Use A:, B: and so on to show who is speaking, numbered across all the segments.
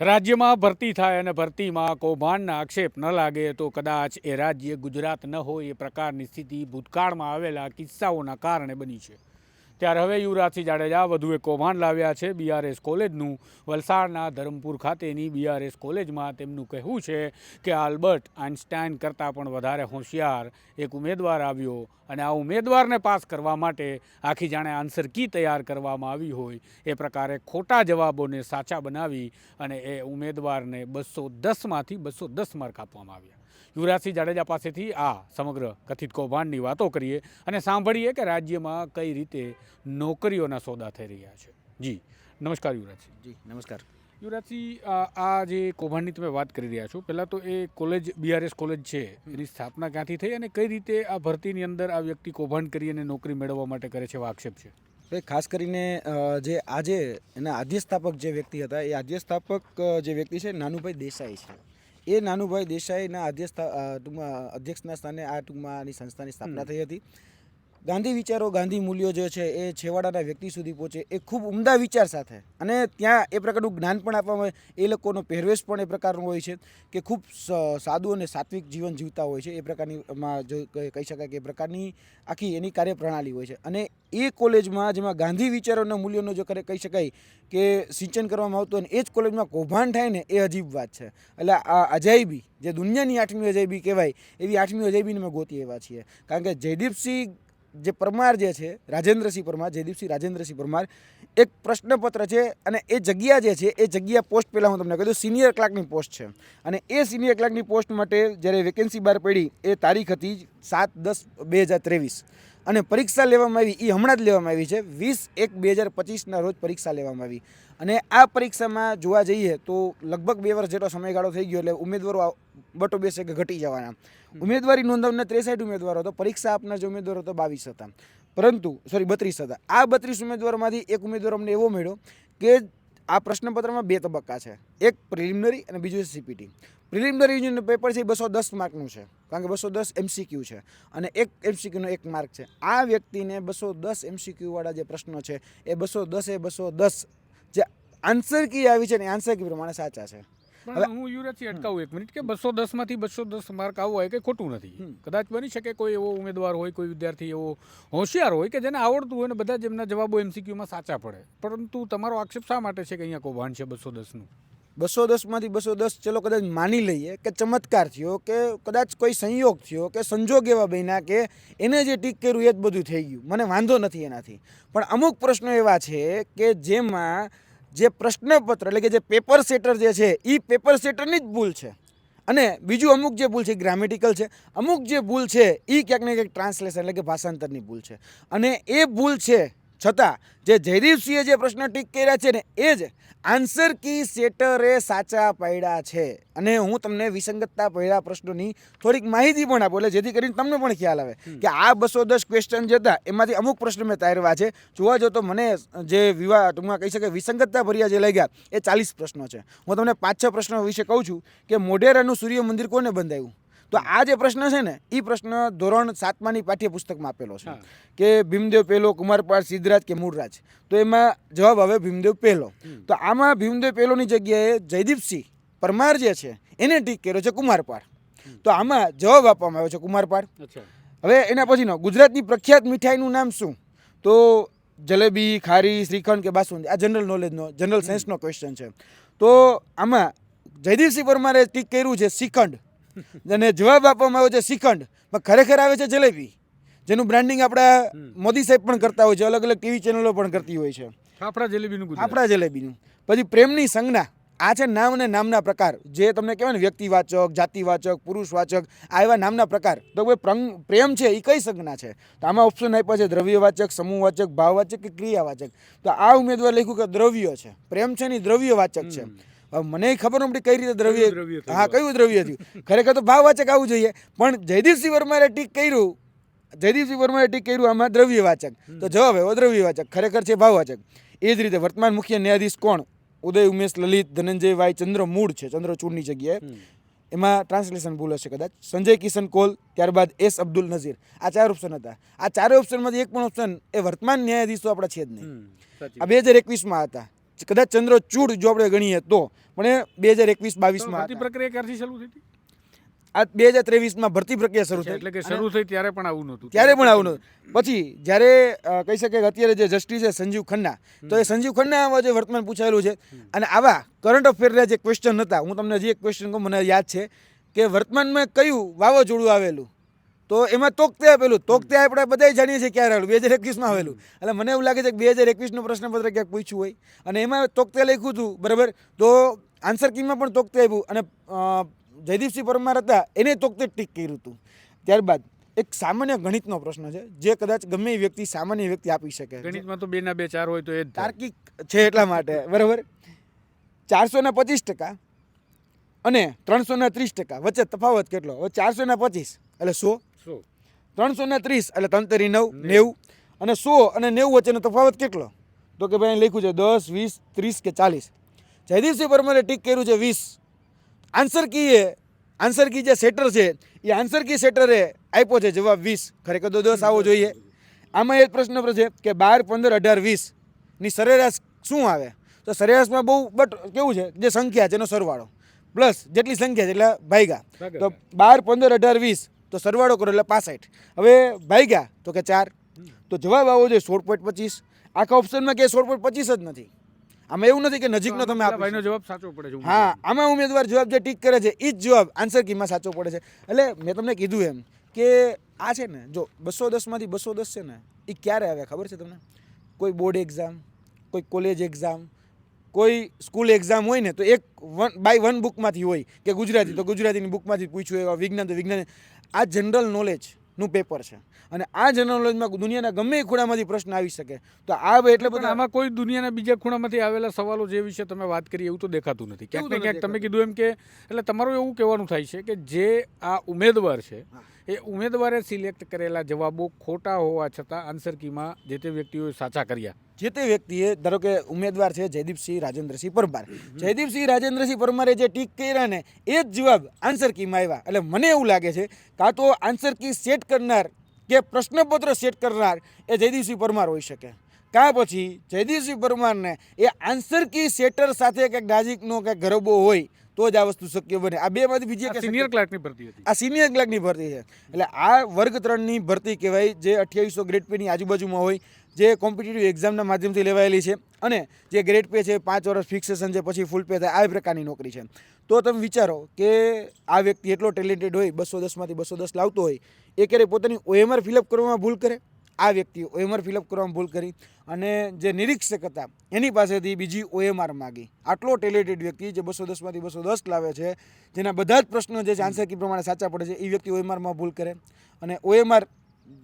A: રાજ્યમાં ભરતી થાય અને ભરતીમાં કૌભાંડના આક્ષેપ ન લાગે તો કદાચ એ રાજ્ય ગુજરાત ન હોય એ પ્રકારની સ્થિતિ ભૂતકાળમાં આવેલા કિસ્સાઓના કારણે બની છે. ત્યારે હવે યુવરાજસિંહ જાડેજા વધુ એક કૌભાંડ લાવ્યા છે બીઆરએસ કોલેજનું. વલસાડના ધરમપુર ખાતેની બીઆરએસ કોલેજમાં તેમનું કહેવું છે કે આલ્બર્ટ આઇન્સ્ટાઈન કરતાં પણ વધારે હોશિયાર એક ઉમેદવાર આવ્યો અને આ ઉમેદવારને પાસ કરવા માટે આખી જાણે આન્સર કી તૈયાર કરવામાં આવી હોય એ પ્રકારે ખોટા જવાબોને સાચા બનાવી અને એ ઉમેદવારને બસો દસમાંથી બસો દસ માર્ક આપવામાં આવ્યા. યુવરાજસિંહ જાડેજા પાસેથી આ સમગ્ર કથિત કૌભાંડની વાતો કરીએ અને સાંભળીએ કે રાજ્યમાં કઈ રીતે નોકરીઓના સોદા થઈ રહ્યા છે. જી નમસ્કાર યુવરાજસિંહ.
B: જી નમસ્કાર.
A: યુવરાજસિંહ આ જે કૌભાંડની તમે વાત કરી રહ્યા છો પહેલાં તો એ કોલેજ બીઆરએસ કોલેજ છે એની સ્થાપના ક્યાંથી થઈ અને કઈ રીતે આ ભરતીની અંદર આ વ્યક્તિ કૌભાંડ કરી અને નોકરી મેળવવા માટે કરે છે એવો આક્ષેપ છે?
B: એ ખાસ કરીને જે આજે એના આદ્યસ્થાપક જે વ્યક્તિ હતા એ આદ્યસ્થાપક જે વ્યક્તિ છે નાનુભાઈ દેસાઈ છે. એ નાનુભાઈ દેસાઈના અધ્યક્ષ ટૂંકમાં અધ્યક્ષના સ્થાને આ ટૂંકમાં આની સંસ્થાની સ્થાપના થઈ હતી. ગાંધી વિચારો, ગાંધી મૂલ્યો જે છે એ છેવાડાના વ્યક્તિ સુધી પહોંચે એ ખૂબ ઉમદા વિચાર સાથે. અને ત્યાં એ પ્રકારનું જ્ઞાન પણ આપવામાં આવે, એ લોકોનો પહેરવેશ પણ એ પ્રકારનો હોય છે કે ખૂબ સાદું અને સાત્વિક જીવન જીવતા હોય છે, એ પ્રકારની માં જો કહી શકાય કે એ પ્રકારની આખી એની કાર્યપ્રણાલી હોય છે. અને એ કોલેજમાં જેમાં ગાંધી વિચારોના મૂલ્યોનો જો કહી શકાય કે સિંચન કરવામાં આવતું હોય ને એ જ કોલેજમાં કૌભાંડ થાય ને એ અજીબ વાત છે. એટલે આ અજાયબી, જે દુનિયાની આઠમી અજાયબી કહેવાય, એવી આઠમી અજાયબીને અમે ગોતી એવા છીએ. કારણ કે જયદીપસિંહ જે પરમાર જે છે, રાજેન્દ્રસિંહ પરમાર, જયદીપસિંહ રાજેન્દ્રસિંહ પરમાર, એક પ્રશ્નપત્ર છે અને એ જગ્યા જે છે, એ જગ્યા પોસ્ટ પહેલાં હું તમને કહી સિનિયર ક્લાર્કની પોસ્ટ છે. અને એ સિનિયર ક્લાર્કની પોસ્ટ માટે જ્યારે વેકેન્સી બહાર પડી, એ તારીખ હતી સાત દસ બે હજાર ત્રેવીસ. અને પરીક્ષા લેવામાં આવી એ હમણાં જ લેવામાં આવી છે વીસ એક બે હજાર પચીસના રોજ પરીક્ષા લેવામાં આવી. અને આ પરીક્ષામાં જોવા જઈએ તો લગભગ બે વર્ષ જેટલો સમયગાળો થઈ ગયો એટલે ઉમેદવારો બટો બેસે કે ઘટી જવાના. ઉમેદવારી નોંધાવના ત્રેસાઠ ઉમેદવારો હતો પરીક્ષા આપનાર જે ઉમેદવારો હતો બાવીસ હતા. પરંતુ સોરી બત્રીસ હતા. આ બત્રીસ ઉમેદવારોમાંથી એક ઉમેદવાર અમને એવો મળ્યો કે આ પ્રશ્નપત્રમાં બે તબક્કા છે. એક પ્રિલિમિનરી અને બીજું સીપીટી પ્રિલિમિનરી પેપર છે એ બસો દસ માર્કનું છે, કારણ કે બસો દસ એમસીક્યુ છે અને એક એમસીક્યુનો એક માર્ક છે. આ વ્યક્તિને બસો દસ એમસીક્યુવાળા જે પ્રશ્નો છે એ બસો દસે બસો દસ જે આન્સર કી આવી છે ને આન્સર કી પ્રમાણે સાચા છે.
A: પણ હું યુવરાજસિંહ અટકાવું એક મિનિટ કે બસો દસમાંથી બસો દસ માર્ક આવો હોય કે ખોટું નથી. કદાચ બની શકે કોઈ એવો ઉમેદવાર હોય કોઈ વિદ્યાર્થી એવો હોશિયાર હોય કે જેને આવડતું હોય ને બધા જ એમના જવાબો એમસીક્યુમાં સાચા પડે. પરંતુ તમારો આક્ષેપ શા માટે છે કે અહીંયા કૌભાંડ છે બસો દસનું?
B: બસો દસમાંથી બસો દસ ચલો કદાચ માની લઈએ કે ચમત્કાર થયો કે કદાચ કોઈ સંયોગ થયો કે સંજોગ એવા બન્યા કે એને જે ટીક કર્યું એ જ બધું થઈ ગયું. મને વાંધો નથી એનાથી. પણ અમુક પ્રશ્નો એવા છે કે જેમાં જે પ્રશ્નપત્ર એટલે કે જે પેપર સેટર જે છે એ પેપર સેટરની જ ભૂલ છે. અને બીજું અમુક જે ભૂલ છે ગ્રામેટિકલ છે. અમુક જે ભૂલ છે એ ક્યાંક ને ક્યાંક ટ્રાન્સલેશન એટલે કે ભાષાંતરની ભૂલ છે. અને એ ભૂલ છે છતાં જે જયદીપસિંહે જે પ્રશ્ન ટીક કર્યા છે ને એ જ આન્સર કી સેટરે સાચા પાડ્યા છે. અને હું તમને વિસંગતતા પડ્યા પ્રશ્નોની થોડીક માહિતી પણ આપું એટલે જેથી કરીને તમને પણ ખ્યાલ આવે કે આ બસો દસ ક્વેશ્ચન જે હતા એમાંથી અમુક પ્રશ્ન મેં તારવા છે. જોવા જો તો મને જે વિવાહ ટૂંકમાં કહી શકે વિસંગતતા ભર્યા જે લઈ ગયા એ ચાલીસ પ્રશ્નો છે. હું તમને પાંચ છ પ્રશ્નો વિશે કહું છું કે મોઢેરાનું સૂર્ય મંદિર કોને બંધાયું? તો આ જે પ્રશ્ન છે ને એ પ્રશ્ન ધોરણ સાતમાની પાઠ્યપુસ્તકમાં આપેલો છે. કે ભીમદેવ પહેલો કુમારપાળ સિદ્ધરાજ કે મૂળરાજ? તો એમાં જવાબ આવે ભીમદેવ પહેલો તો આમાં ભીમદેવ પહેલોની જગ્યાએ જયદીપસિંહ પરમાર જે છે એને ટીક કર્યો છે કુમારપાળ. તો આમાં જવાબ આપવામાં આવ્યો છે કુમારપાળ. હવે એના પછીનો ગુજરાતની પ્રખ્યાત મીઠાઈનું નામ શું? તો જલેબી ખારી શ્રીખંડ કે બાસુંદી? આ જનરલ નોલેજનો જનરલ સાયન્સનો ક્વેશ્ચન છે. તો આમાં જયદીપસિંહ પરમારે ટીક કર્યું છે શ્રીખંડ. અને જવાબ આપવામાં આવ્યો છે શ્રીખંડ. પણ ખરેખર આવે છે જલેબી જેનું બ્રાન્ડિંગ આપણા મોદી સાહેબ પણ કરતા હોય છે અલગ અલગ ટીવી ચેનલો પણ કરતી હોય છે.
A: આપણા જલેબીનું
B: આપણા જલેબીનું. પછી પ્રેમની સંજ્ઞા આ છે નામ અને નામના પ્રકાર. જે તમને કહેવાય ને વ્યક્તિવાચક જાતિવાચક પુરુષવાચક આ એવા નામના પ્રકાર. તો ભાઈ પ્રેમ છે એ કઈ સંજ્ઞા છે? તો આમાં ઓપ્શન આપ્યા છે દ્રવ્યવાચક સમૂહવાચક ભાવવાચક કે ક્રિયાવાચક. તો આ ઉમેદવાર લખ્યું કે દ્રવ્ય છે. પ્રેમ છે ને દ્રવ્યવાચક છે. હવે મને ખબર નથી કઈ રીતે દ્રવ્ય
A: દ્રવ્ય?
B: હા કયું દ્રવ્ય થયું. ખરેખર તો ભાવવાચક આવવું જોઈએ. પણ જયદીપસિંહ વર્માએ ટીક કર્યું. જયદીપસિંહ વર્માએ ટીક કર્યું આમાં દ્રવ્યવાચક. તો જવાબ આવ્યો દ્રવ્યવાચક. ખરેખર છે ભાવવાચક. એ જ રીતે વર્તમાન મુખ્ય ન્યાયાધીશ કોણ? ઉદય ઉમેશ લલિત ધનંજય વાય ચંદ્રમૂળ છે. ચંદ્રચૂડની જગ્યાએ. એમાં ટ્રાન્સલેશન ભૂલ હશે કદાચ. સંજય કિશન કોલ ત્યારબાદ એસ અબ્દુલ નઝીર. આ ચાર ઓપ્શન હતા. આ ચારે ઓપ્શનમાંથી એક પણ ઓપ્શન એ વર્તમાન ન્યાયાધીશ તો આપણા છે જ નહીં. આ બે હજાર એકવીસમાં હતા. કદાચ ચંદ્રચૂડ જો આપણે ગણીએ તો. પણ એ બે હજાર એકવીસ બાવીસમાં
A: ભરતી પ્રક્રિયા ક્યારથી શરૂ થઈ
B: આ બે હજાર ત્રેવીસમાં ભરતી પ્રક્રિયા શરૂ થઈ.
A: એટલે કે શરૂ થઈ ત્યારે પણ આવું નહોતું.
B: ત્યારે પણ આવું નહોતું. પછી જ્યારે કહી શકે કે અત્યારે જે જસ્ટિસ છે સંજીવ ખન્ના તો એ સંજીવ ખન્ના જે વર્તમાન પૂછાયેલું છે. અને આવા કરંટ અફેરના જે ક્વેશ્ચન હતા હું તમને હજી એક ક્વેશ્ચન કહું મને યાદ છે કે વર્તમાનમાં કયું વાવાઝોડું આવેલું? તો એમાં તોકતે આપેલું તોકતે આપણે બધા જાણીએ છીએ ક્યારે આવેલું બે હજાર એકવીસમાં આવેલું. એટલે મને એવું લાગે છે કે બે હજાર એકવીસનું પ્રશ્નપત્ર ક્યાંક પૂછ્યું હોય. અને એમાં તોકતે લખ્યું હતું બરાબર? તો આન્સર કીમાં પણ તોકતે આપ્યું અને જયદીપસિંહ પરમાર હતા એને તોકતે ટીક કર્યું હતું. ત્યારબાદ એક સામાન્ય ગણિતનો પ્રશ્ન છે જે કદાચ ગમે એ વ્યક્તિ સામાન્ય વ્યક્તિ આપી શકે
A: ગણિતમાં તો બે ના બે ચાર હોય તો એ
B: તાર્કિક છે એટલા માટે બરાબર? ચારસો ને પચીસ ટકા અને ત્રણસો ને ત્રીસ ટકા વચ્ચે તફાવત કેટલો? ચારસો ને પચીસ એટલે સો. ત્રણસો ને ત્રીસ એટલે તંતરી નવ નેવું. અને સો અને નેવું વચ્ચેનો તફાવત કેટલો? તો કે ભાઈ લખ્યું છે દસ વીસ ત્રીસ કે ચાલીસ. જયદીપસિંહ પરમારે ટીક કર્યું છે વીસ. આન્સર કી એ આન્સર કી જે સેટર છે એ આન્સર કી સેટરે આપ્યો છે જવાબ વીસ. ખરેખર તો દસ આવવો જોઈએ. આમાં એક પ્રશ્ન છે કે બાર પંદર અઢાર વીસની સરેરાશ શું આવે? તો સરેરાશમાં બહુ બટ કેવું છે? જે સંખ્યા છે એનો સરવાળો. પ્લસ જેટલી સંખ્યા છે એટલે
A: ભાઈગા.
B: તો બાર પંદર અઢાર વીસ તો સરવાળો કરો એટલે પાસઠ. હવે ભાગ્યા તો કે ચાર. તો જવાબ આવવો જોઈએ સોળ પોઈન્ટ પચીસ. આખા ઓપ્શનમાં કે સોળ પોઈન્ટ પચીસ જ નથી. આમાં એવું નથી કે નજીકનો તમે
A: ભાઈનો જવાબ સાચો પડે છે
B: હા આમાં ઉમેદવાર જવાબ જે ટીક કરે છે એ જ જવાબ આન્સર કીમાં સાચો પડે છે. એટલે મેં તમને કીધું એમ કે આ છે ને જો બસો દસમાંથી બસો દસ છે ને એ ક્યારે આવે ખબર છે તમને? કોઈ બોર્ડ એક્ઝામ કોઈ કોલેજ એક્ઝામ કોઈ સ્કૂલ એક્ઝામ હોય ને તો એક વન બાય વન બુકમાંથી હોય કે ગુજરાતી તો ગુજરાતીની બુકમાંથી પૂછ્યું એવા વિજ્ઞાન તો વિજ્ઞાન આ જનરલ નોલેજનું પેપર છે. અને આ જનરલ નોલેજમાં દુનિયાના ગમે એ ખૂણામાંથી પ્રશ્ન આવી શકે. તો આ એટલે બધા
A: આમાં કોઈ દુનિયાના બીજા ખૂણામાંથી આવેલા સવાલો જે વિશે તમે વાત કરી એવું તો દેખાતું નથી. ક્યાંક ક્યાંક તમે કીધું એમ કે એટલે તમારું એવું કહેવાનું થાય છે કે જે આ ઉમેદવાર છે એ ઉમેદવારે સિલેક્ટ કરેલા જવાબો ખોટા હોવા છતાં આન્સર કીમાં જે તે વ્યક્તિઓએ સાચા કર્યા.
B: જે તે વ્યક્તિએ ધારો કે ઉમેદવાર છે જયદીપસિંહ રાજેન્દ્રસિંહ પરમાર. જયદીપસિંહ રાજેન્દ્રસિંહ પરમારે જે ટીક કર્યા ને એ જ જવાબ આન્સર કીમાં આવ્યા. એટલે મને એવું લાગે છે કાં તો આન્સર કી સેટ કરનાર કે પ્રશ્નપત્ર સેટ કરનાર એ જયદીપસિંહ પરમાર હોઈ શકે. કાં પછી જયદીપસિંહ પરમારને એ આન્સર કી સેટર સાથે કંઈક નાજીકનો કંઈક ગરબો હોય તો જ આ વસ્તુ શક્ય બને. આ બેમાંથી બીજી એક
A: સિનિયર ક્લાર્કની ભરતી હતી.
B: આ સિનિયર ક્લાર્કની ભરતી છે. એટલે આ વર્ગ ત્રણની ભરતી કહેવાય જે અઠ્યાવીસો ગ્રેડ પેની આજુબાજુમાં હોય જે કોમ્પિટિટિવ એક્ઝામના માધ્યમથી લેવાયેલી છે અને જે ગ્રેડ પે છે પાંચ વર્ષ ફિક્સેશન છે પછી ફૂલ પે થાય આ પ્રકારની નોકરી છે. તો તમે વિચારો કે આ વ્યક્તિ એટલો ટેલેન્ટેડ હોય બસો દસમાંથી બસો દસ લાવતો હોય એ ક્યારેય પોતાની ઓએમઆર ફિલઅપ કરવામાં ભૂલ કરે? આ વ્યક્તિએ ઓએમઆર ફિલઅપ કરવામાં ભૂલ કરી અને જે નિરીક્ષક હતા, એની પાસેથી બીજી ઓએમઆર માગી. આટલો ટેલેન્ટેડ વ્યક્તિ જે બસો દસમાંથી બસો દસ લાવે છે, જેના બધા જ પ્રશ્નો જે આન્સર કી પ્રમાણે સાચા પડે છે, એ વ્યક્તિ ઓએમઆરમાં ભૂલ કરે. અને ઓએમઆર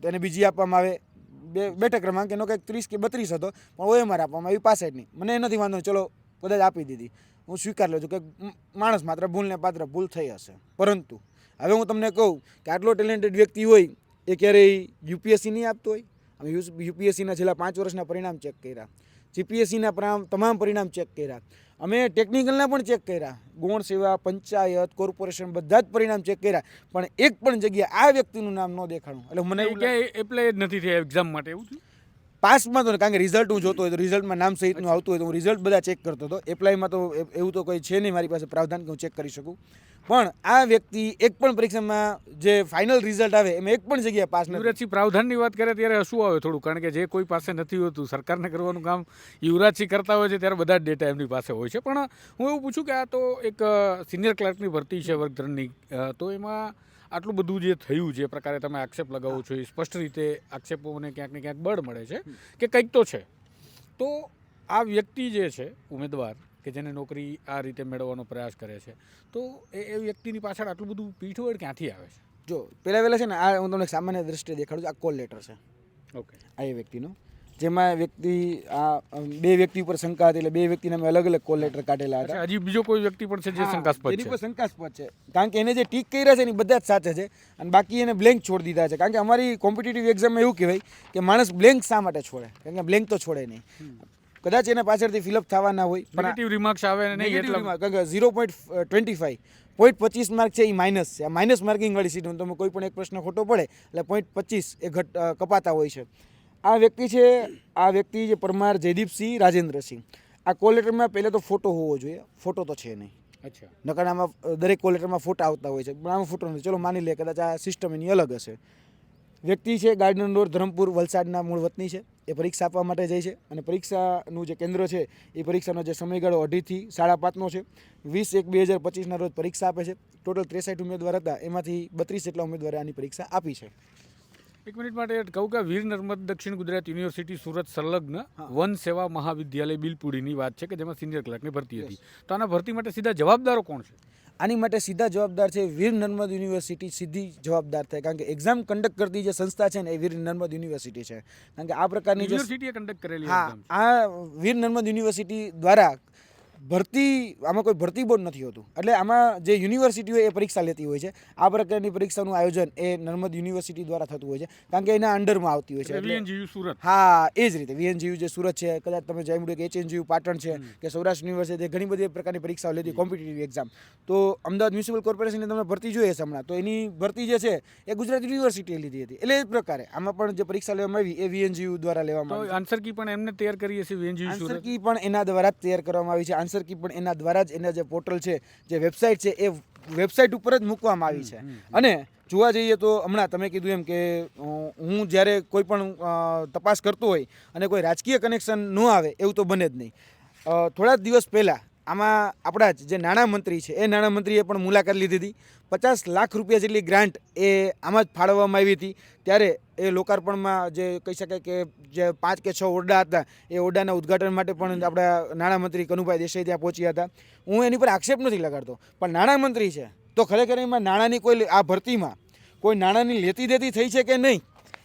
B: એને બીજી આપવામાં આવે, બે બેઠક ક્રમાંક, એનો કંઈક ત્રીસ કે બત્રીસ હતો, પણ ઓએમઆર આપવામાં આવી પાસઠની મને નથી વાંધો, ચલો, કદાચ આપી દીધી. હું સ્વીકાર લઉં છું કે માણસ માત્ર ભૂલને પાત્ર ભૂલ થઈ હશે. પરંતુ હવે હું તમને કહું કે આટલો ટેલેન્ટેડ વ્યક્તિ હોય એ ક્યારેય યુપીએસસી નહીં આપતો હોય. અમે યુપીએસસીના છેલ્લા પાંચ વર્ષના પરિણામ ચેક કર્યા. જીપીએસસીના તમામ પરિણામ ચેક કર્યા. અમે ટેકનિકલના પણ ચેક કર્યા. ગૌણ સેવા પંચાયત કોર્પોરેશન બધા જ પરિણામ ચેક કર્યા. પણ એક પણ જગ્યાએ આ વ્યક્તિનું નામ ન દેખાણું. એટલે મને એવું
A: ક્યાંય એપ્લાય જ નથી થયા એક્ઝામ માટે એવું
B: પાસમાં તો કારણ કે રિઝલ્ટ હું જોતો હોય તો રિઝલ્ટમાં નામ સહિતનું આવતું હોય તો હું રિઝલ્ટ બધા ચેક કરતો હતો. એપ્લાયમાં તો એવું તો કંઈ છે નહીં મારી પાસે પ્રાવધાન કે હું ચેક કરી શકું. પણ આ વ્યક્તિ એક પણ પરીક્ષામાં જે ફાઇનલ રિઝલ્ટ આવે, એમાં એક પણ જગ્યાએ પાસ
A: યુવરાજસિંહ પ્રાવધાનની વાત કરે ત્યારે શું આવે થોડું? કારણ કે જે કોઈ પાસે નથી હોતું, સરકારને કરવાનું કામ યુવરાજસિંહ કરતા હોય છે ત્યારે બધા જ ડેટા એમની પાસે હોય છે. પણ હું એવું પૂછું કે આ તો એક સિનિયર ક્લાર્કની ભરતી છે વર્ગ ત્રણની તો એમાં આટલું બધું જે થયું, જે પ્રકારે તમે આક્ષેપ લગાવો છો, એ સ્પષ્ટ રીતે આક્ષેપોને ક્યાંક ને ક્યાંક બળ મળે છે કે કંઈક તો છે. તો આ વ્યક્તિ જે છે, ઉમેદવાર કે જેને નોકરી આ રીતે મેળવવાનો પ્રયાસ કરે છે. તો એ એ વ્યક્તિની પાછળ આટલું બધું પીઠવડ ક્યાંથી આવે છે?
B: જો પહેલાં વહેલા છે ને આ હું તમને સામાન્ય દ્રષ્ટિએ દેખાડું છું આ કોલ લેટર છે.
A: ઓકે.
B: આ એ વ્યક્તિનો. જેમાં વ્યક્તિ આ બે વ્યક્તિ ઉપર શંકા હતી એટલે બે વ્યક્તિને અમે અલગ અલગ કોલ લેટર કાઢેલા હતા.
A: હજી બીજો કોઈ વ્યક્તિ પણ છે જે શંકાસ્પદ છે?
B: શંકાસ્પદ છે. કારણ કે એને જે ટીક કર્યા છે એની બધા જ સાચા છે. અને બાકી એને બ્લેન્ક છોડી દીધા છે. કારણ કે અમારી કોમ્પિટિટિવ એક્ઝામમાં એવું કહેવાય કે માણસ બ્લેન્ક શા માટે છોડે? કારણ કે બ્લેન્ક તો છોડે નહીં. કદાચ એને પાછળથી ફિલઅપ થવાના હોય
A: નેગેટિવ રિમાર્ક્સ આવે ને નહીં એટલે
B: zero point twenty five point પચીસ માર્ક છે એ માઇનસ છે. આ માઇનસ માર્કિંગ વાળી સીટ તમે કોઈ પણ એક પ્રશ્ન ખોટો પડે એટલે પોઈન્ટ પચીસ એ ઘટ કપાતા હોય છે. આ વ્યક્તિ છે આ વ્યક્તિ જે પરમાર જયદીપસિંહ રાજેન્દ્રસિંહ. આ કોલેટરમાં પહેલાં તો ફોટો હોવો જોઈએ ફોટો તો છે નહીં.
A: અચ્છા.
B: નકર આમાં દરેક કોલેટરમાં ફોટા આવતા હોય છે પણ આમાં ફોટો નથી. ચલો માની લે કદાચ આ સિસ્ટમ એની અલગ હશે. વ્યક્તિ છે ગાર્ડન રોડ ધરમપુર વલસાડના મૂળ વતની છે. એ પરીક્ષા આપવા માટે જાય છે અને પરીક્ષાનું જે કેન્દ્ર છે એ પરીક્ષાનો જે સમયગાળો અઢીથી સાડા પાંચનો છે. વીસ એક બે હજાર પચીસના રોજ પરીક્ષા આપે છે. ટોટલ ત્રેસઠ ઉમેદવાર હતા. એમાંથી બત્રીસ જેટલા ઉમેદવારે આની પરીક્ષા આપી છે.
A: એક મિનિટ માટે કહું કે વીર નર્મદ દક્ષિણ ગુજરાત યુનિવર્સિટી સુરત સંલગ્ન વન સેવા મહાવિદ્યાલય બિલપુડીની વાત છે કે જેમાં સિનિયર ક્લાર્કની ભરતી હતી. તો આના ભરતી માટે સીધા જવાબદારો કોણ છે?
B: આની માટે સીધા જવાબદાર છે વીર નર્મદ યુનિવર્સિટી સીધી જવાબદાર થાય કારણ કે એક્ઝામ કન્ડક્ટ કરતી જે સંસ્થા છે ને એ વીર નર્મદ યુનિવર્સિટી છે કારણ કે આ પ્રકારની જે
A: યુનિવર્સિટીએ કન્ડક્ટ કરેલી
B: હા
A: છે.
B: આ વીર નર્મદ યુનિવર્સિટી દ્વારા ભરતી આમાં કોઈ ભરતી બોર્ડ નથી હોતું. એટલે આમાં જે યુનિવર્સિટીઓ એ પરીક્ષા લેતી હોય છે આ પ્રકારની પરીક્ષાનું આયોજન એ નર્મદ યુનિવર્સિટી દ્વારા થતું હોય છે કારણ કે એના અંડરમાં આવતી હોય છે.
A: સુરત.
B: હા એ જ રીતે. વીએનજીયુ જે સુરત છે કદાચ તમે જાણ્યું કે એચએનજીયુ પાટણ છે કે સૌરાષ્ટ્ર યુનિવર્સિટી ઘણી બધી પ્રકારની પરીક્ષાઓ લેતી કોમ્પિટિટિવ એક્ઝામ. તો અમદાવાદ મ્યુનિસિપલ કોર્પોરેશનની તમને ભરતી જોઈએ છે હમણાં. તો એની ભરતી જે છે એ ગુજરાત યુનિવર્સિટીએ લીધી હતી. એટલે એ પ્રકારે. આમાં પણ જે પરીક્ષા લેવામાં આવી એ વીએનજીયુ દ્વારા લેવામાં આવી
A: આન્સર કી પણ એમને તૈયાર કરીએ છીએ વીએનજીયુ
B: આન્સર કી પણ એના દ્વારા જ તૈયાર કરવામાં આવી છે. આન્સર કી પણ એના દ્વારા જ એના જે પોર્ટલ છે જે વેબસાઇટ છે એ વેબસાઇટ ઉપર જ મૂકવામાં આવી છે. અને જોવા જઈએ તો હમણાં તમે કીધું એમ કે હું જ્યારે કોઈ પણ તપાસ કરતો હોય અને કોઈ રાજકીય કનેક્શન ન આવે એવું તો બને જ નહીં. થોડા જ દિવસ પહેલાં આમાં આપણા જ જે નાણામંત્રી છે, એ નાણામંત્રીએ પણ મુલાકાત લીધી હતી. પચાસ લાખ રૂપિયા જેટલી ગ્રાન્ટ એ આમાં જ ફાળવવામાં આવી હતી. ત્યારે એ લોકાર્પણમાં જે કહી શકાય કે જે પાંચ કે છ ઓરડા હતા, એ ઓરડાના ઉદ્ઘાટન માટે પણ આપણા નાણામંત્રી કનુભાઈ દેસાઈ ત્યાં પહોંચ્યા હતા. હું એની પર આક્ષેપ નથી લગાડતો, પણ નાણામંત્રી છે, તો ખરેખર એમાં નાણાંની કોઈ આ ભરતીમાં કોઈ નાણાંની લેતી દેતી થઈ છે કે નહીં?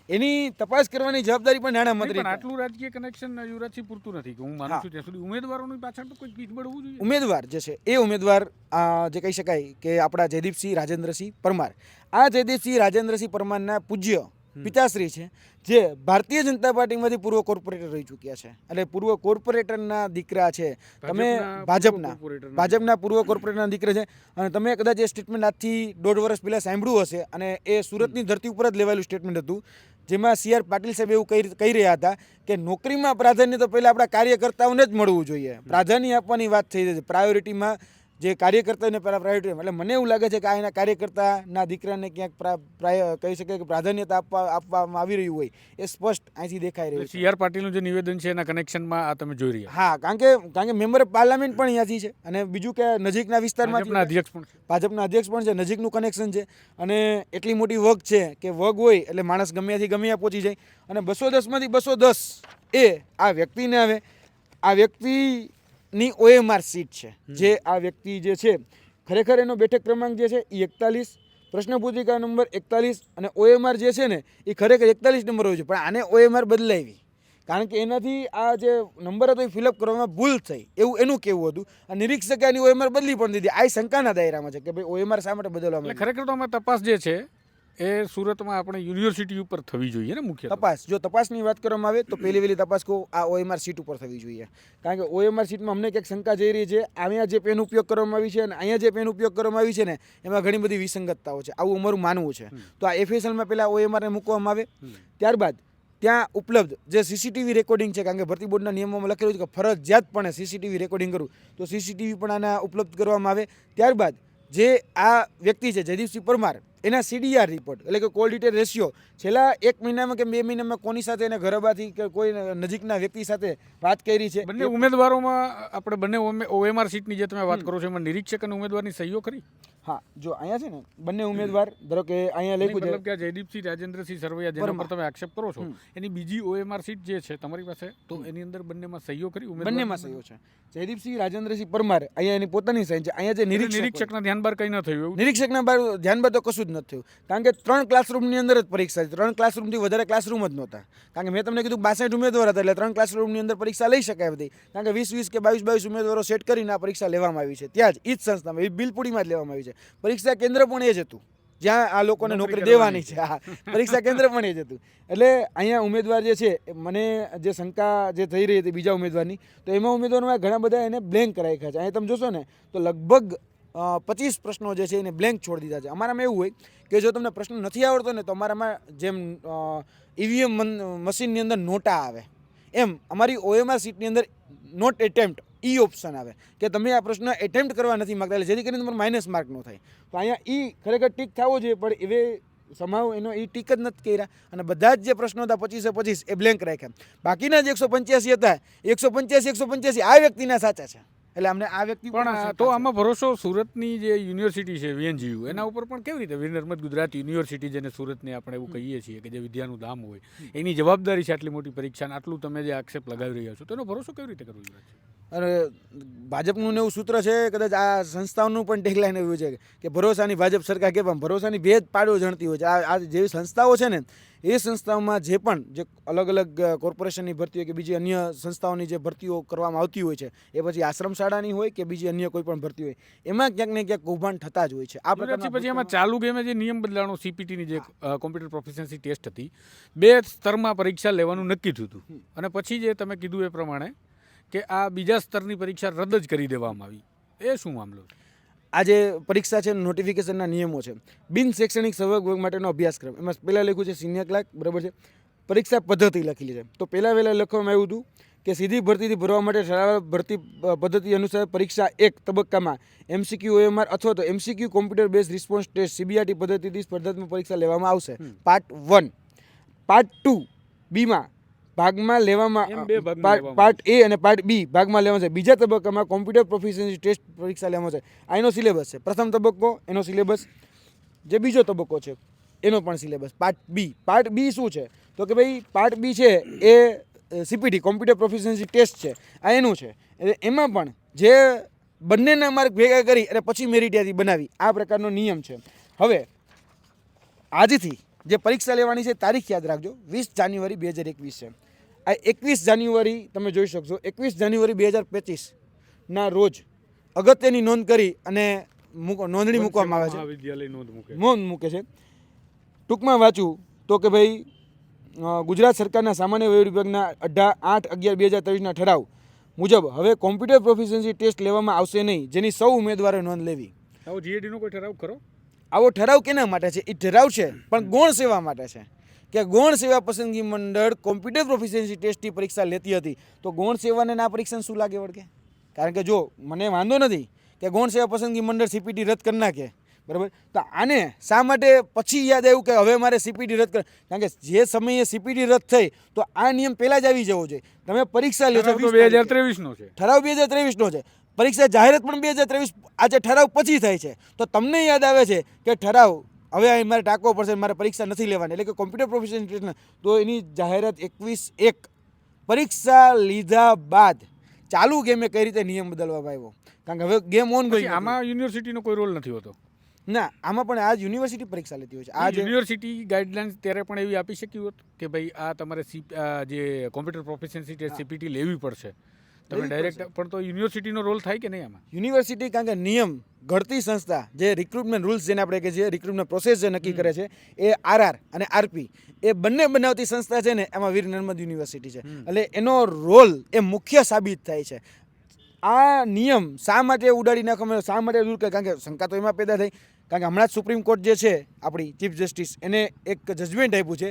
B: એની તપાસ કરવાની જવાબદારી પણ નાણામંત્રી
A: પણ આટલું રાજકીય કનેક્શન યુવરાજસિંહ પૂરતું નથી કે હું માનું છું ત્યાં સુધી ઉમેદવારોની પાછળ તો કોઈ પીઠબળ હોવું જોઈએ.
B: ઉમેદવાર જે છે એ ઉમેદવાર આ, જે કહી શકાય કે આપણા જયદીપસિંહ રાજેન્દ્રસિંહ પરમાર. આ જયદીપસિંહ રાજેન્દ્રસિંહ પરમારના પૂજ્ય પિતાશ્રી છે જે ભારતીય જનતા પાર્ટીમાંથી પૂર્વ કોર્પોરેટર રહી ચૂક્યા છે. એટલે પૂર્વ કોર્પોરેટરના દીકરા છે. તમે
A: ભાજપના
B: ભાજપના. પૂર્વ કોર્પોરેટરના દીકરા છે. અને તમે કદાચ એ સ્ટેટમેન્ટ આજથી દોઢ વર્ષ પહેલાં સાંભળ્યું હશે અને એ સુરતની ધરતી ઉપર જ લેવાયેલું સ્ટેટમેન્ટ હતું જેમાં સી આર પાટીલ સાહેબ એવું કહી કહી રહ્યા હતા કે નોકરીમાં પ્રાધાન્ય તો પહેલાં આપણા કાર્યકર્તાઓને જ મળવું જોઈએ. પ્રાધાન્ય આપવાની વાત થઈ છે. પ્રાયોરિટીમાં જે કાર્યકર્તાઓને પહેલાં પ્રાયોરિટી એટલે મને એવું લાગે છે કે આ એના કાર્યકર્તાના દીકરાને ક્યાંક પ્રા- પ્રાય કહી શકાય કે પ્રાધાન્યતા આપવા આપવામાં આવી રહ્યું હોય એ સ્પષ્ટ અહીંથી દેખાઈ રહ્યું છે.
A: સીઆર પાટીલનું જે નિવેદન છે એના કનેક્શનમાં આ તમે જોઈ રહ્યા.
B: હા કારણ કે કારણ કે મેમ્બર ઓફ પાર્લામેન્ટ પણ અહીંયાથી છે. અને બીજું કે નજીકના
A: વિસ્તારમાં અધ્યક્ષ પણ
B: ભાજપના અધ્યક્ષ પણ છે નજીકનું કનેક્શન છે. અને એટલી મોટી વગ છે કે વગ હોય એટલે માણસ ગમ્યાથી ગમ્યા પહોંચી જાય. અને બસો દસમાંથી બસો દસ એ આ વ્યક્તિને આવે. આ વ્યક્તિની ઓએમઆર સીટ છે. જે આ વ્યક્તિ જે છે ખરેખર એનો બેઠક ક્રમાંક જે છે એ એકતાલીસ પ્રશ્નપૂતિકા નંબર એકતાલીસ અને ઓએમઆર જે છે ને એ ખરેખર એકતાલીસ નંબર હોય છે. પણ આને ઓએમઆર બદલાવી. કારણ કે એનાથી આ જે નંબર હતો એ ફિલઅપ કરવામાં ભૂલ થઈ. એવું એનું કેવું હતું. અને નિરીક્ષકે આની ઓએમઆર બદલી પણ દીધી. આ શંકાના દાયરામાં છે કે ભાઈ ઓએમઆર શા માટે બદલવામાં
A: ખરેખર તો આમાં તપાસ જે છે એ સુરતમાં આપણે યુનિવર્સિટી ઉપર થવી જોઈએ ને મુખ્ય
B: તપાસ. જો તપાસની વાત કરવામાં આવે તો પહેલી વહેલી તપાસ કહું આ ઓએમઆર સીટ ઉપર થવી જોઈએ. કારણ કે ઓએમઆર સીટમાં અમને ક્યાંક શંકા જઈ રહી છે અહીંયા જે પેન ઉપયોગ કરવામાં આવી છે અને અહીંયા જે પેન ઉપયોગ કરવામાં આવી છે ને એમાં ઘણી બધી વિસંગતતાઓ છે. આવું અમારું માનવું છે. તો આ એફએસએલમાં પહેલાં ઓએમઆરને મૂકવામાં આવે. ત્યારબાદ ત્યાં ઉપલબ્ધ જે સીસીટીવી રેકોર્ડિંગ છે કારણ કે ભરતી બોર્ડના નિયમોમાં લખેલું છે કે ફરજિયાતપણે સીસીટીવી રેકોર્ડિંગ કરવું. તો સીસીટીવી પણ આના ઉપલબ્ધ કરવામાં આવે. ત્યારબાદ જે આ વ્યક્તિ છે જયદીપસિંહ પરમાર એના સીડીઆર રિપોર્ટ એટલે કે કોલ ડિટેલ રેશિયો છેલ્લા એક મહિનામાં કે બે મહિનામાં કોની સાથે એને ઘરબાથી કે કોઈ નજીકના વ્યક્તિ સાથે વાત કરી છે?
A: બંને ઉમેદવારોમાં આપણે બંને ઓએમઆર સીટની જે તમે વાત કરો છો એમાં નિરીક્ષક અને ઉમેદવારની સહીઓ ખરી?
B: હા જો અહીંયા છે ને બંને ઉમેદવાર ધારો કે અહીંયા લખ્યું છે.
A: મતલબ કે જયદીપસિંહ રાજેન્દ્રસિંહ સરવૈયા જેના પર તમે આક્ષેપ કરો છો એની બીજી ઓએમઆર સીટ જે છે તમારી પાસે તો એની અંદર બંનેમાં સહીઓ કરી?
B: બંનેમાં સહીઓ છે. જયદીપસિંહ રાજેન્દ્રસિંહ પરમાર અહીંયા એની પોતાની સહી છે. અહીંયા જે નિરીક્ષક
A: નિરીક્ષકના ધ્યાન બાર કંઈ ન થયું
B: નિરીક્ષકના બાર ધ્યાનમાં તો કશું જ નથી થયું. કારણ કે ત્રણ ક્લાસરૂમની અંદર જ પરીક્ષા છે. ત્રણ ક્લાસરૂમથી વધારે ક્લાસરૂમ જ નહોતા. કારણ કે મેં તમને કીધું બાસઠ ઉમેદવાર હતા એટલે ત્રણ ક્લાસરૂમની અંદર પરીક્ષા લઈ શકાય હતી કારણ કે વીસ વીસ કે બાવીસ બાવીસ ઉમેદવારો સેટ કરીને આ પરીક્ષા લેવામાં આવી છે. ત્યાં જ ઈ જ સંસ્થામાં એ બિલપુડીમાં જ લેવામાં આવી છે. પરીક્ષા કેન્દ્ર પણ એ જ હતું. જ્યાં આ લોકોને
A: નોકરી
B: દેવાની છે. હા. પરીક્ષા કેન્દ્ર પણ એ જ હતું. એટલે અહીંયા ઉમેદવાર જે છે મને જે શંકા જે થઈ રહી હતી બીજા ઉમેદવારની તો એમાં ઉમેદવારોમાં ઘણા બધા એને બ્લેન્ક કરાવ્યા છે. અહીંયા તમે જોશો ને તો લગભગ પચીસ પ્રશ્નો જે છે એને બ્લેન્ક છોડી દીધા છે. અમારામાં એવું હોય કે જો તમને પ્રશ્ન નથી આવડતો ને તો અમારામાં જેમ ઈવીએમ મશીનની અંદર નોટા આવે. એમ અમારી ઓએમઆર સીટની અંદર નોટ એટેમ્પ્ટ ઈ ઓપ્શન આવે. કે તમે આ પ્રશ્ન એટેમ્પ્ટ કરવા નથી માગતા એટલે જેથી કરીને તમારે માઇનસ માર્ક ન થાય. તો અહીંયા ઈ ખરેખર ટીક થવો જોઈએ પણ એવે સમાવ એનો એ ટીક જ નથી કર્યા. અને બધા જ જે પ્રશ્નો હતા પચીસે પચીસ એ બ્લેન્ક રાખ્યા. બાકીના જે એકસો પંચ્યાસી હતા એકસો પંચ્યાસી એકસો પંચ્યાસી આ વ્યક્તિના સાચા છે. એટલે અમને આ વ્યક્તિ
A: પણ તો આમાં ભરોસો સુરતની જે યુનિવર્સિટી છે વીએનજીયુ એના ઉપર પણ કેવી રીતે? વીર નર્મદ ગુજરાત યુનિવર્સિટી જેને સુરતને આપણે એવું કહીએ છીએ કે જે વિદ્યાનું ધામ હોય એની જવાબદારી છે આટલી મોટી પરીક્ષાને આટલું તમે જે આક્ષેપ લગાવી રહ્યા છો તો એનો ભરોસો કેવી રીતે કરવો યુવરાજ
B: અને ભાજપનું ને એવું સૂત્ર છે કદાચ આ સંસ્થાઓનું પણ ટેગલાઈન એવું છે કે ભરોસાની ભાજપ સરકાર કે પણ ભરોસાની ભેદ પાડો જણતી હોય છે. આ જેવી સંસ્થાઓ છે ને એ સંસ્થાઓમાં જે પણ જે અલગ અલગ કોર્પોરેશનની ભરતી હોય કે બીજી અન્ય સંસ્થાઓની જે ભરતીઓ કરવામાં આવતી હોય છે એ પછી આશ્રમ શાળાની હોય કે બીજી અન્ય કોઈ પણ ભરતી હોય એમાં ક્યાંક ને ક્યાંક કૌભાંડ થતા જ હોય છે. આ પ્રકારના
A: પછી એમાં ચાલુ ગેમે જે નિયમ બદલાણો સીપીટીની જે કોમ્પ્યુટર પ્રોફિશન્સી ટેસ્ટ હતી બે સ્તરમાં પરીક્ષા લેવાનું નક્કી થયું હતું. અને પછી જે તમે કીધું એ પ્રમાણે કે આ બીજા સ્તરની પરીક્ષા રદ જ કરી દેવામાં આવી. એ શું મામલો છે?
B: આ જે પરીક્ષા છે નોટિફિકેશનના નિયમો છે બિન શૈક્ષણિક સહયોગ વર્ગ માટેનો અભ્યાસક્રમ. એમાં પહેલાં લખ્યું છે સિનિયર ક્લાર્ક બરાબર છે? પરીક્ષા પદ્ધતિ લખેલી છે. તો પહેલાં વહેલાં લખવામાં આવ્યું હતું કે સીધી ભરતીથી ભરવા માટે ઠરાવેલ ભરતી પદ્ધતિ અનુસાર પરીક્ષા એક તબક્કામાં એમસીક્યુ ઓએમઆર અથવા તો MCQ computer base response test CBRT પદ્ધતિથી સ્પર્ધાત્મક પરીક્ષા લેવામાં આવશે. પાર્ટ વન પાર્ટ ટુ બીમાં ભાગમાં લેવામાં પાર્ટ- એ અને પાર્ટ બી ભાગમાં લેવામાં છે. બીજા તબક્કામાં કોમ્પ્યુટર પ્રોફિશિયન્સી ટેસ્ટ પરીક્ષા લેવામાં છે. આ એનો સિલેબસ છે. પ્રથમ તબક્કો એનો સિલેબસ જે બીજો તબક્કો છે એનો પણ syllabus part B part B શું છે? તો કે ભાઈ પાર્ટ બી છે એ સીપીટી કોમ્પ્યુટર પ્રોફિશિયન્સી ટેસ્ટ છે. આ એનું છે. એટલે એમાં પણ જે બંનેના માર્ક ભેગા કરી અને પછી મેરિટિયાથી બનાવી આ પ્રકારનો નિયમ છે. હવે આજથી જે પરીક્ષા લેવાની છે તારીખ યાદ રાખજો. વીસ જાન્યુઆરી બે હજાર એકવીસ છે. આ એકવીસ જાન્યુઆરી તમે જોઈ શકશો. એકવીસ જાન્યુઆરી બે હજાર પચીસના રોજ અગત્યની નોંધ કરી અને નોંધણી મૂકવામાં આવે છે.
A: નોંધ મૂકે
B: છે. ટૂંકમાં વાંચું તો કે ભાઈ ગુજરાત સરકારના સામાન્ય વહીવટ વિભાગના અઢાર આઠ અગિયાર બે હજાર ત્રેવીસના ઠરાવ મુજબ હવે કોમ્પ્યુટર પ્રોફિશિયન્સી ટેસ્ટ લેવામાં આવશે નહીં જેની સૌ ઉમેદવારે નોંધ લેવી.
A: આવો જીએડીનો કોઈ ઠરાવ ખરો?
B: આવો ઠરાવ કેના માટે છે? એ ઠરાવ છે પણ ગૌણ સેવા માટે છે. કે ગૌણ સેવા પસંદગી મંડળ કોમ્પ્યુટર પ્રોફિશિયન્સી ટેસ્ટની પરીક્ષા લેતી હતી. તો ગૌણ સેવાને ના પરીક્ષાને શું લાગે વળગે? કારણ કે જો મને વાંધો નથી કે ગૌણ સેવા પસંદગી મંડળ સીપીટી રદ કરી નાખે. બરાબર? તો આને શા માટે પછી યાદ આવ્યું કે હવે મારે સીપીટી રદ કર? કારણ કે જે સમયે સીપીટી રદ થઈ તો આ નિયમ પહેલાં જ આવી જવો જોઈએ. તમે પરીક્ષા છો 20
A: બે હજાર ત્રેવીસનો છે.
B: ઠરાવ બે હજાર ત્રેવીસનો છે. પરીક્ષા જાહેરાત પણ બે હજાર ત્રેવીસ આજે ઠરાવ પછી થાય છે. તો તમને યાદ આવે છે કે ઠરાવ હવે અહીં મારે ટાંકવો પડશે મારે પરીક્ષા નથી લેવાની. એટલે કે કોમ્પ્યુટર પ્રોફેશન ટેસ્ટના તો એની જાહેરાત એકવીસ એક. પરીક્ષા લીધા બાદ ચાલુ ગેમે કઈ રીતે નિયમ બદલવામાં આવ્યો? કારણ કે હવે ગેમ ઓન ગઈ
A: આમાં યુનિવર્સિટીનો કોઈ રોલ નથી હોતો.
B: ના આમાં પણ આ યુનિવર્સિટી પરીક્ષા લેતી હોય છે. આ
A: યુનિવર્સિટી ગાઈડલાઇન્સ ત્યારે પણ એવી આપી શક્યું હોત કે ભાઈ આ તમારે સી જે કોમ્પ્યુટર પ્રોફિશિયન્સી ટેસ્ટ સીપીટી લેવી પડશે. તમે ડાયરેક્ટ પણ તો યુનિવર્સિટીનો રોલ થાય કે નહીં આમાં?
B: યુનિવર્સિટી કારણ કે નિયમ ઘડતી સંસ્થા જે રિક્રુટમેન્ટ રૂલ્સ જેને આપણે કે જે રિક્રુટમેન્ટ પ્રોસેસ જે નક્કી કરે છે એ આરઆર અને આરપી એ બંને બનાવતી સંસ્થા છે ને એમાં વીર નર્મદ યુનિવર્સિટી છે. એટલે એનો રોલ એ મુખ્ય સાબિત થાય છે. આ નિયમ શા માટે ઉડાડી નાખવામાં શા માટે દૂર કરે? કારણ કે શંકા તો એમાં પેદા થઈ. કારણ કે હમણાં જ સુપ્રીમ કોર્ટ જે છે આપણી ચીફ જસ્ટિસ એને એક જજમેન્ટ આપ્યું છે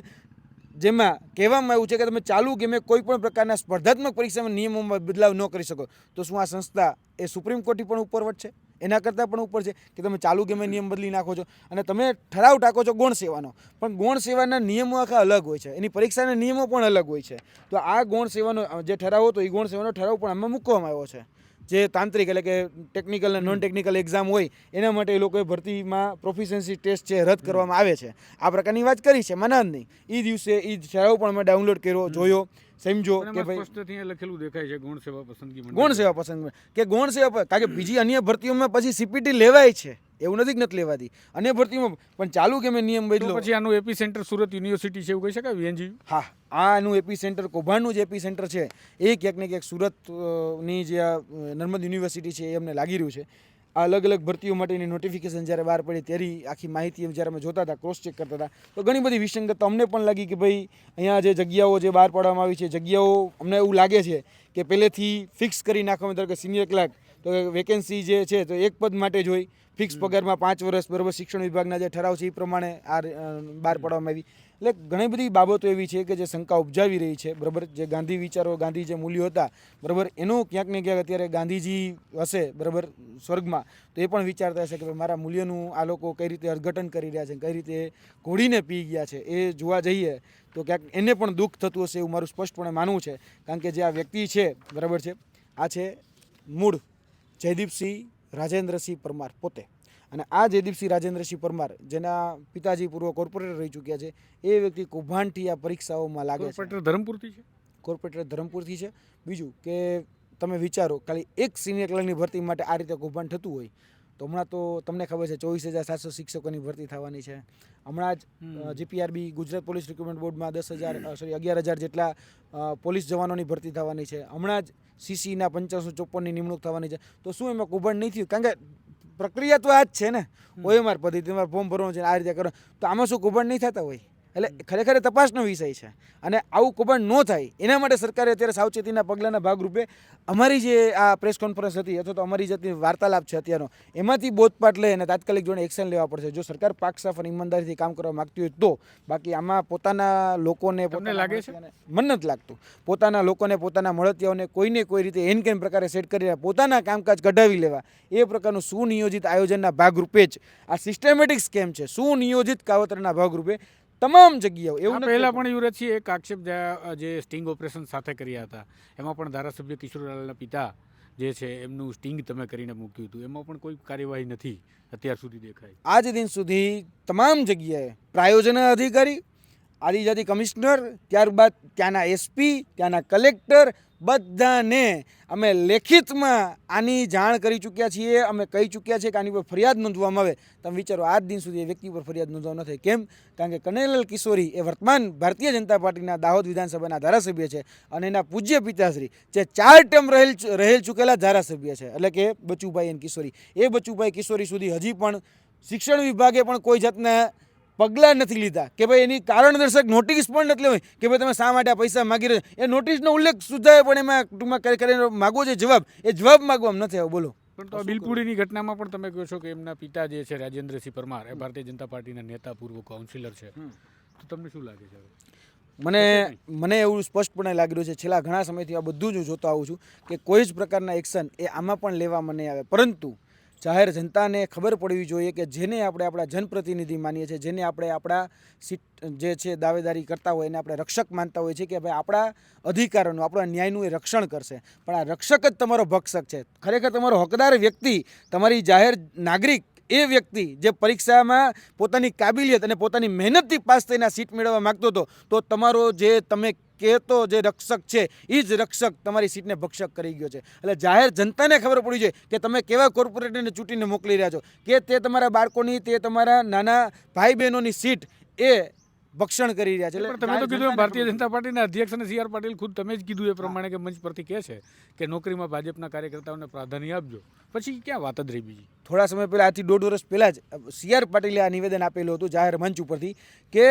B: જેમાં કહેવામાં આવ્યું છે કે તમે ચાલુ ગેમે કોઈ પણ પ્રકારના સ્પર્ધાત્મક પરીક્ષામાં નિયમોમાં બદલાવ ન કરી શકો. તો શું આ સંસ્થા એ સુપ્રીમ કોર્ટથી પણ ઉપરવટ છે? એના કરતાં પણ ઉપર છે કે તમે ચાલુ ગેમે નિયમ બદલી નાખો છો? અને તમે ઠરાવ ટાકો છો ગૌણ સેવાનો. પણ ગૌણ સેવાના નિયમો આખા અલગ હોય છે. એની પરીક્ષાના નિયમો પણ અલગ હોય છે. તો આ ગૌણ સેવાનો, જે ઠરાવ હતો એ ગૌણ સેવાનો ઠરાવ પણ આમાં મૂકવામાં આવ્યો છે. જે તાંત્રિક એટલે કે ટેકનિકલ અને નોન ટેકનિકલ એક્ઝામ હોય એના માટે એ લોકોએ ભરતીમાં પ્રોફિશન્સી ટેસ્ટ છે રદ કરવામાં આવે છે. આ પ્રકારની વાત કરી છે મના જ નહીં. એ દિવસે એ ઠરાવ પણ મેં ડાઉનલોડ કર્યો જોયો સમજો કે ભાઈ
A: લખેલું દેખાય છે ગૌણ સેવા પસંદગી.
B: ગૌણ સેવા પસંદગી કે ગૌણ સેવા કારણ કે બીજી અન્ય ભરતીઓમાં પછી સીપીટી લેવાય છે. એવું નથી નથી લેવાતી. અને ભરતીઓમાં પણ ચાલુ કે મેં નિયમ બદલો?
A: પછી આનું એપી સેન્ટર સુરત યુનિવર્સિટી છે એવું કહી શકાય વીએનજી
B: હા આનું એપી સેન્ટર કૌભાંડનું જે એપી સેન્ટર છે. એ ક્યાંક ને ક્યાંક સુરતની જે આ, નર્મદ યુનિવર્સિટી છે એ અમને લાગી રહ્યું છે. આ અલગ અલગ ભરતીઓ માટેની નોટિફિકેશન જ્યારે બહાર પડી ત્યારે આખી માહિતી જ્યારે અમે જોતા હતા ક્રોસ ચેક કરતા હતા તો ઘણી બધી વિસંગતતા અમને પણ લાગી કે ભાઈ અહીંયા જે જગ્યાઓ જે બહાર પાડવામાં આવી છે જગ્યાઓ અમને એવું લાગે છે કે પહેલેથી ફિક્સ કરી નાખવામાં ધારો કે સિનિયર ક્લાર્ક તો વેકેન્સી જે છે તો એક પદ માટે જ હોય. ફિક્સ પગારમાં પાંચ વર્ષ બરાબર શિક્ષણ વિભાગના જે ઠરાવ છે એ પ્રમાણે આ બહાર પાડવામાં આવી. એટલે ઘણી બધી બાબતો એવી છે કે જે શંકા ઉપજાવી રહી છે બરાબર? જે ગાંધી વિચારો ગાંધી જે મૂલ્યો હતા બરાબર? એનું ક્યાંક ને ક્યાંક અત્યારે ગાંધીજી હશે બરાબર સ્વર્ગમાં. તો એ પણ વિચારતા હશે કે ભાઈ મારા મૂલ્યનું આ લોકો કઈ રીતે અર્ઘટન કરી રહ્યા છે કઈ રીતે ઘોડીને પી ગયા છે એ જોવા જઈએ તો ક્યાંક એને પણ દુઃખ થતું હશે એવું મારું સ્પષ્ટપણે માનવું છે. કારણ કે જે આ વ્યક્તિ છે બરાબર છે આ છે મૂળ જયદીપસિંહ રાજેન્દ્રસિંહ પરમાર પોતે. અને આ જયદીપસિંહ રાજેન્દ્રસિંહ પરમાર જેના પિતાજી પૂર્વ કોર્પોરેટર રહી ચૂક્યા છે એ વ્યક્તિ કૌભાંડથી આ પરીક્ષાઓમાં લાગે છે.
A: કોર્પોરેટર ધરમપુરથી છે?
B: કોર્પોરેટર ધરમપુરથી છે. બીજું કે તમે વિચારો ખાલી એક સિનિયર ક્લર્કની ભરતી માટે આ રીતે કૌભાંડ થતું હોય તો હમણાં તો તમને ખબર છે ચોવીસ હજાર સાતસો શિક્ષકોની ભરતી થવાની છે. હમણાં જ જીપીઆરબી ગુજરાત પોલીસ રિક્રુટમેન્ટ બોર્ડમાં દસ હજાર સોરી અગિયાર હજાર જેટલા પોલીસ જવાનોની ભરતી થવાની છે. હમણાં જ સીસીના પંચાસો ચોપનની નિમણૂક થવાની છે. તો શું એમાં કૌભાંડ નહીં થયું? કારણ કે પ્રક્રિયા તો આ જ છે ને. ઓએમઆર પદ્ધતિમાં ફોર્મ ભરવાનું છે આ રીતે કરો તો આમાં શું કૌભાંડ નહીં થતા હોય? એટલે ખરેખર તપાસનો વિષય છે. અને આવું કૌભાંડ ન થાય એના માટે સરકારે અત્યારે સાવચેતીના પગલાંના ભાગરૂપે અમારી જે આ પ્રેસ કોન્ફરન્સ હતી અથવા તો અમારી જાતની વાર્તાલાપ છે અત્યારનો એમાંથી બોધપાઠ લઈ અને તાત્કાલિક જોડે એક્શન લેવા પડશે. જો સરકાર પાક સાફ અને ઈમાનદારીથી કામ કરવા માંગતી હોય તો બાકી આમાં પોતાના લોકોને પોતાના
A: લાગે છે?
B: મને નથી લાગતું. પોતાના લોકોને પોતાના મળતિયાઓને કોઈને કોઈ રીતે એન કેન પ્રકારે સેટ કરી પોતાના કામકાજ કઢાવી લેવા એ પ્રકારનું સુનિયોજિત આયોજનના ભાગરૂપે જ આ સિસ્ટેમેટિક સ્કેમ છે. સુનિયોજિત કાવતરના ભાગરૂપે તમામ જગ્યાઓ એવું
A: પહેલા પણ યુવરાજસિંહ એક આક્ષેપ જે સ્ટિંગ ઓપરેશન સાથે કર્યા હતા. એમાં પણ ધારાસભ્ય કિશોરલાલના પિતા જે છે એમનું સ્ટિંગ તમે કરીને મૂક્યું હતું. એમાં પણ કોઈ કાર્યવાહી નથી અત્યાર સુધી દેખાય
B: આજ દિન સુધી તમામ જગ્યાએ પ્રાયોજન અધિકારી આદિજાતિ કમિશનર ત્યારબાદ ત્યાંના એસપી ત્યાંના કલેક્ટર બધાને અમે લેખિતમાં આની જાણ કરી ચૂક્યા છીએ, અમે કહી ચૂક્યા છીએ કે આની પર ફરિયાદ નોંધવામાં આવે. તમે વિચારો, આજ દિન સુધી એ વ્યક્તિ પર ફરિયાદ નોંધવા નથી કેમ? કારણ કે કનૈલાલ કિશોરી એ વર્તમાન ભારતીય જનતા પાર્ટીના દાહોદ વિધાનસભાના ધારાસભ્ય છે અને એના પૂજ્ય પિતાશ્રી જે ચાર ટર્મ રહેલ રહેલ ચૂકેલા ધારાસભ્ય છે. એટલે કે બચુભાઈ એન કિશોરી. એ બચુભાઈ કિશોરી સુધી હજી પણ શિક્ષણ વિભાગે પણ કોઈ જાતના પગલાં નથી લીધા. કે ભાઈ એની કારણદર્શક નોટિસ પણ નથી લેવાય કે ભાઈ તમે શા માટે આ પૈસા માગી રહ્યા એ નોટિસનો ઉલ્લેખ સુધાય પણ એમાં ટૂંકમાં કરી કરીને માગવો છે જવાબ. એ જવાબ માગવામાં નથી આવ્યો. બોલો.
A: પણ તો બિલપુરીની ઘટનામાં પણ તમે કહો છો કે એમના પિતા જે છે રાજેન્દ્રસિંહ પરમાર એ ભારતીય જનતા પાર્ટીના નેતા પૂર્વ કાઉન્સિલર છે. તો તમને શું લાગે છે
B: મને મને એવું સ્પષ્ટપણે લાગી રહ્યું છે છેલ્લા ઘણા સમયથી આ બધું જ હું જોતો આવું છું કે કોઈ જ પ્રકારના એક્શન એ આમાં પણ લેવા મને આવે. પરંતુ જાહેર જનતાને ખબર પડવી જોઈએ કે જેને આપણે આપણા જનપ્રતિનિધિ માનીએ છીએ, જેને આપણે આપણા સીટ જે છે દાવેદારી કરતા હોય એને આપણે રક્ષક માનતા હોય છે કે ભાઈ આપણા અધિકારોનું, આપણા ન્યાયનું એ રક્ષણ કરશે. પણ આ રક્ષક જ તમારો ભક્ષક છે. ખરેખર તમારો હકદાર વ્યક્તિ, તમારી જાહેર નાગરિક એ વ્યક્તિ જે પરીક્ષામાં પોતાની કાબિલિયત અને પોતાની મહેનતથી પાસ થઈને સીટ મેળવવા માગતો હતો, તો તમારો જે તમે કહેતો જે રક્ષક છે એ જ રક્ષક તમારી સીટને ભક્ષક કરી ગયો છે. એટલે જાહેર જનતાને ખબર પડી જોઈએ કે તમે કેવા કોર્પોરેટરને ચૂંટીને મોકલી રહ્યા છો, કે તે તમારા બાળકોની, તે તમારા નાના ભાઈ બહેનોની સીટ એ ભક્ષણ કરી રહ્યા છે.
A: પણ તમે તો કીધું ભારતીય જનતા પાર્ટીના અધ્યક્ષ અને સી આર પાટીલ ખુદ તમે જ કીધું એ પ્રમાણે કે મંચ પરથી કહે છે કે નોકરીમાં ભાજપના કાર્યકર્તાઓને પ્રાધાન્ય આપજો. પછી ક્યાં વાત જ રહી બીજી?
B: થોડા સમય પહેલાં આજથી દોઢ વર્ષ પહેલાં જ સી આર પાટીલે આ નિવેદન આપેલું હતું જાહેર મંચ ઉપરથી કે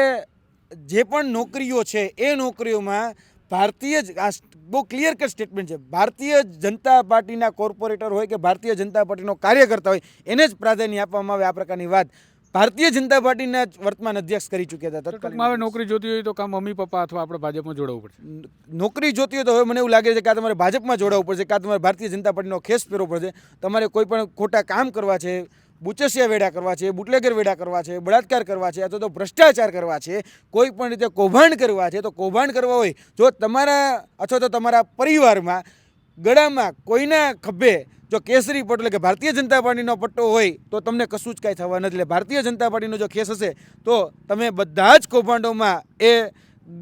B: જે પણ નોકરીઓ છે એ નોકરીઓમાં ભારતીય જ આ બહુ ક્લિયર કટ સ્ટેટમેન્ટ છે. ભારતીય જનતા પાર્ટીના કોર્પોરેટર હોય કે ભારતીય જનતા પાર્ટીનો કાર્યકર્તા હોય એને જ પ્રાધાન્ય આપવામાં આવે આ પ્રકારની વાત. ભારતીય જનતા પાર્ટીના વર્તમાન અધ્યક્ષ કરી ચૂક્યા હતા
A: ટૂંકમાં હવે નોકરી જોતી હોય તો કામ મમ્મી પપ્પા અથવા આપણે ભાજપમાં જોડાવવું પડશે.
B: નોકરી જોતી હોય તો હવે મને એવું લાગે છે કે આ તમારે ભાજપમાં જોડાવવું પડશે કાં તમારે ભારતીય જનતા પાર્ટીનો ખેસ પહેરવો પડશે. તમારે કોઈ પણ ખોટા કામ કરવા છે બુચસિયા વેડા કરવા છે બુટલેગર વેડા કરવા છે બળાત્કાર કરવા છે અથવા તો ભ્રષ્ટાચાર કરવા છે કોઈ પણ રીતે કૌભાંડ કરવા છે તો કૌભાંડ કરવા હોય. જો તમારા અથવા તો તમારા પરિવારમાં ગળામાં કોઈના ખભે જો કેસરી પટ્ટો, એટલે કે ભારતીય જનતા પાર્ટીનો પટ્ટો હોય, તો તમને કશું જ કાંઈ થવા નથી. એટલે ભારતીય જનતા પાર્ટીનો જો કેસ હશે, તો તમે બધા જ કૌભાંડોમાં એ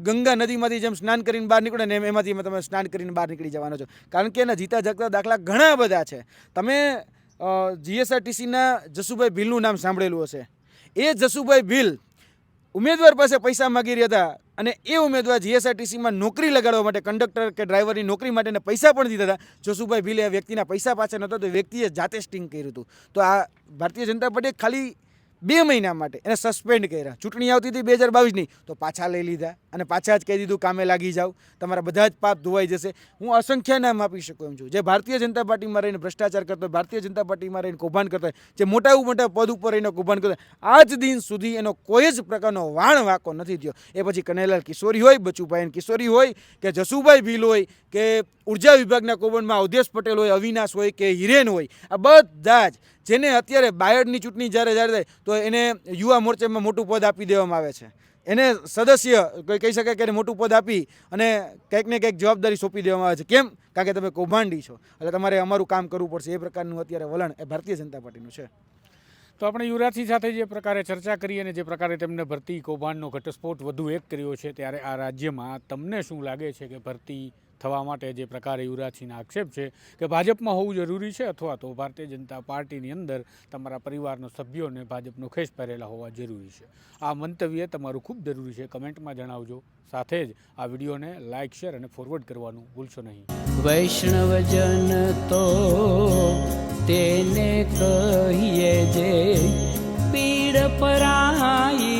B: ગંગા નદીમાંથી જેમ સ્નાન કરીને બહાર નીકળે ને એમ એમાંથી તમે સ્નાન કરીને બહાર નીકળી જવાનો છો. કારણ કે એના જીતા જાગતા દાખલા ઘણા બધા છે. તમે જીએસઆરટીસીના જસુભાઈ ભીલનું નામ સાંભળેલું હશે. એ જસુભાઈ ભીલ ઉમેદવાર પાસે પૈસા માગી રહ્યા હતા અને એ ઉમેદવાર જીએસઆરટીસીમાં નોકરી લગાડવા માટે કંડક્ટર કે ડ્રાઈવરની નોકરી માટેને પૈસા પણ દીધા હતા. જોશુભાઈ ભીલે આ વ્યક્તિના પૈસા પાછળ નહોતો તો વ્યક્તિએ જાતે સ્ટિંગ કર્યું હતું. તો આ ભારતીય જનતા પાર્ટીએ ખાલી બે મહિના માટે એને સસ્પેન્ડ કર્યા. ચૂંટણી આવતી હતી બે હજાર બાવીસની, તો પાછા લઈ લીધા અને પાછા જ કહી દીધું, કામે લાગી જાઓ. તમારા બધા જ પાપ ધોવાઈ જશે. હું અસંખ્ય નામ આપી શકું એમ છું. જે ભારતીય જનતા પાર્ટીમાં રહીને ભ્રષ્ટાચાર કરતો હોય, ભારતીય જનતા પાર્ટીમાં રહીને કૌભાંડ કરતો જે મોટા મોટા પદ ઉપર રહીને કૌભાંડ કરતો આજ દિન સુધી એનો કોઈ જ પ્રકારનો વાણ વાંકો નથી થયો. એ પછી કનૈલાલ કિશોરી હોય, બચુભાઈ કિશોરી હોય, કે જસુભાઈ ભીલ હોય, કે ઊર્જા વિભાગના કૌભાંડમાં અવધેશ પટેલ હોય, અવિનાશ હોય, કે હિરેન હોય, આ બધા જ જેને અત્યારે બાયડની ચૂંટણી જ્યારે જ્યારે થાય, તો એને યુવા મોરચામાં મોટું પદ આપી દેવામાં આવે છે. એને સદસ્ય કોઈ કહી શકાય કે મોટું પદ આપી અને કંઈક ને કંઈક જવાબદારી સોંપી દેવામાં આવે છે. કેમ? કારણ કે તમે કૌભાંડી છો. એટલે તમારે અમારું કામ કરવું પડશે. એ પ્રકારનું અત્યારે વલણ એ ભારતીય જનતા પાર્ટીનું છે.
A: તો આપણે યુવરાજસિંહ સાથે જે પ્રકારે ચર્ચા કરી અને જે પ્રકારે તેમને ભરતી કૌભાંડનો ઘટસ્ફોટ વધુ એક કર્યો છે, ત્યારે આ રાજ્યમાં તમને શું લાગે છે કે ભરતી થવા માટે જે પ્રકારે યુવરાજસિંહના આક્ષેપ છે કે ભાજપમાં હોવું જરૂરી છે અથવા તો ભારતીય જનતા પાર્ટીની અંદર તમારા પરિવારના સભ્યોને ભાજપનો ખેસ પહેરેલા હોવા જરૂરી છે. આ મંતવ્ય તમારું ખૂબ જરૂરી છે. કમેન્ટમાં જણાવજો. સાથે જ આ વિડીયોને લાઇક શેર અને ફોરવર્ડ કરવાનું ભૂલશો નહીં.
C: વૈષ્ણવજન તો તેને કહીએ જે પીડ પરાઈ